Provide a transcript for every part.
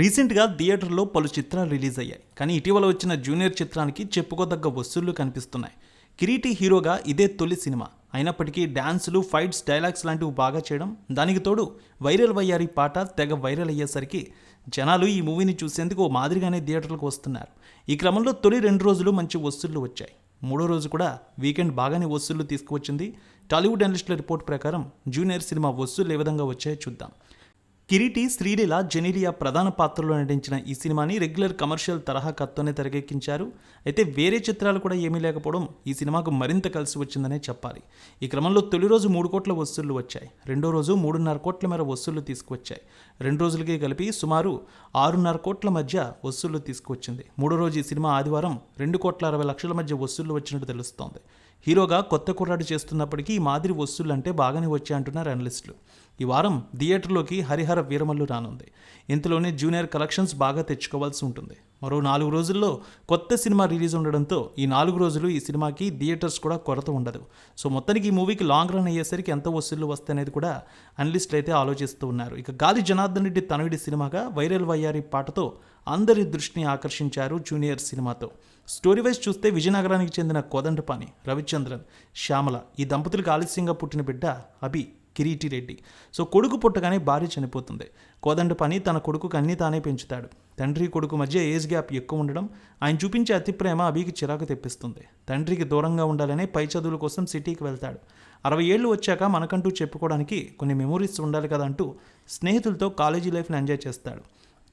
రీసెంట్గా థియేటర్లో పలు చిత్రాలు రిలీజ్ అయ్యాయి. కానీ ఇటీవల వచ్చిన జూనియర్ చిత్రానికి చెప్పుకోదగ్గ వసూళ్ళు కనిపిస్తున్నాయి. కిరీటి హీరోగా ఇదే తొలి సినిమా. అయినప్పటికీ డ్యాన్సులు ఫైట్స్ డైలాగ్స్ లాంటివి బాగా చేయడం దానికి తోడు వైరల్ వయ్యారి పాట తెగ వైరల్ అయ్యేసరికి జనాలు ఈ మూవీని చూసేందుకు ఓ మాదిరిగానే థియేటర్లకు వస్తున్నారు. ఈ క్రమంలో తొలి రెండు రోజులు మంచి వసూళ్ళు వచ్చాయి. మూడో రోజు కూడా వీకెండ్ బాగానే వసూళ్ళు తీసుకువచ్చింది టాలీవుడ్ అనలిస్టుల రిపోర్ట్ ప్రకారం జూనియర్ సినిమా వసూళ్ళు ఏ విధంగా వచ్చాయో చూద్దాం. కిరీటి శ్రీలీల జెనీలియా ప్రధాన పాత్రలో నటించిన ఈ సినిమాని రెగ్యులర్ కమర్షియల్ తరహా కత్తోనే తెరకెక్కించారు. అయితే వేరే చిత్రాలు కూడా ఏమీ లేకపోవడం ఈ సినిమాకు మరింత కలిసి వచ్చిందనే చెప్పాలి. ఈ క్రమంలో తొలి రోజు మూడు కోట్ల వసూళ్ళు వచ్చాయి. రెండో రోజు మూడున్నర కోట్ల మేర వసూళ్ళు తీసుకువచ్చాయి. రెండు రోజులకి కలిపి సుమారు ఆరున్నర కోట్ల మధ్య వసూళ్ళు తీసుకువచ్చింది. మూడో రోజు ఈ సినిమా ఆదివారం రెండు కోట్ల అరవై లక్షల మధ్య వసూళ్ళు వచ్చినట్టు తెలుస్తోంది. హీరోగా కొత్త కుర్రాడు చేస్తున్నప్పటికీ ఈ మాదిరి వస్తువులు అంటే బాగానే వచ్చాయంటున్నారు అనలిస్టులు ఈ వారం థియేటర్లోకి హరిహర వీరమల్లు రానుంది. ఇంతలోనే జూనియర్ కలెక్షన్స్ బాగా తెచ్చుకోవాల్సి ఉంటుంది. మరో నాలుగు రోజుల్లో కొత్త సినిమా రిలీజ్ ఉండడంతో ఈ నాలుగు రోజులు ఈ సినిమాకి థియేటర్స్ కూడా కొరత ఉండదు. సో మొత్తానికి ఈ మూవీకి లాంగ్ రన్ అయ్యేసరికి ఎంత వసూళ్ళు వస్తాయనేది కూడా అనలిస్టులు అయితే ఆలోచిస్తూ ఉన్నారు. ఇక గాలి జనార్దన్ రెడ్డి తనవిడి సినిమాగా వైరల్ వయ్యారి పాటతో అందరి దృష్టిని ఆకర్షించారు జూనియర్ సినిమాతో. స్టోరీ వైజ్ చూస్తే విజయనగరానికి చెందిన కోదండపాని రవిచంద్రన్ శ్యామల ఈ దంపతులకు ఆలస్యంగా పుట్టిన బిడ్డ అభి కిరీటి రెడ్డి. సో కొడుకు పుట్టగానే భార్య చనిపోతుంది. కోదండపాని తన కొడుకుకు అన్నీ తానే పెంచుతాడు. తండ్రి కొడుకు మధ్య ఏజ్ గ్యాప్ ఎక్కువ ఉండడం ఆయన చూపించే అతి ప్రేమ అభికి చిరాకు తెప్పిస్తుంది. తండ్రికి దూరంగా ఉండాలనే పై చదువుల కోసం సిటీకి వెళ్తాడు. అరవై ఏళ్ళు వచ్చాక మనకంటూ చెప్పుకోవడానికి కొన్ని మెమొరీస్ ఉండాలి కదా అంటూ స్నేహితులతో కాలేజీ లైఫ్ని ఎంజాయ్ చేస్తాడు.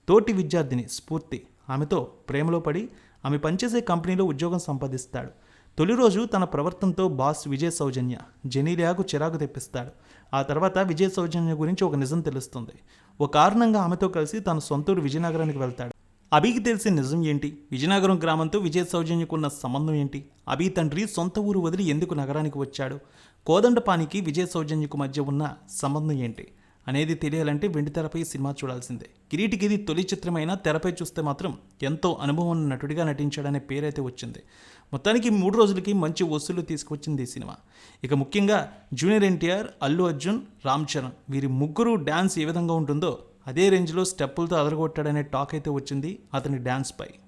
తోటి విద్యార్థిని స్ఫూర్తి. ఆమెతో ప్రేమలో పడి ఆమె పనిచేసే కంపెనీలో ఉద్యోగం సంపాదిస్తాడు. తొలి రోజు తన ప్రవర్తనతో బాస్ విజయ్ సౌజన్య జెనీలియాకు చిరాకు తెప్పిస్తాడు. ఆ తర్వాత విజయ్ సౌజన్య గురించి ఒక నిజం తెలుస్తుంది. ఓ కారణంగా ఆమెతో కలిసి తన సొంతూరు విజయనగరానికి వెళ్తాడు. అభికి తెలిసిన నిజం ఏంటి? విజయనగరం గ్రామంతో విజయ సౌజన్యకున్న సంబంధం ఏంటి? అభి తండ్రి సొంత ఊరు వదిలి ఎందుకు నగరానికి వచ్చాడు? కోదండపానికి విజయ సౌజన్యకు మధ్య ఉన్న సంబంధం ఏంటి? అనేది తెలియాలంటే వెండితెరపై సినిమా చూడాల్సిందే. కిరీటికి ఇది తొలి చిత్రమైన తెరపై చూస్తే మాత్రం ఎంతో అనుభవం ఉన్న నటుడిగా నటించాడనే పేరైతే వచ్చింది. మొత్తానికి మూడు రోజులకి మంచి వసూలు తీసుకొచ్చింది ఈ సినిమా. ఇక ముఖ్యంగా జూనియర్ ఎన్టీఆర్ అల్లు అర్జున్ రామ్ చరణ్ వీరి ముగ్గురు డ్యాన్స్ ఏ విధంగా ఉంటుందో అదే రేంజ్లో స్టెప్పులతో అదరగొట్టాడనే టాక్ అయితే వచ్చింది అతని డ్యాన్స్పై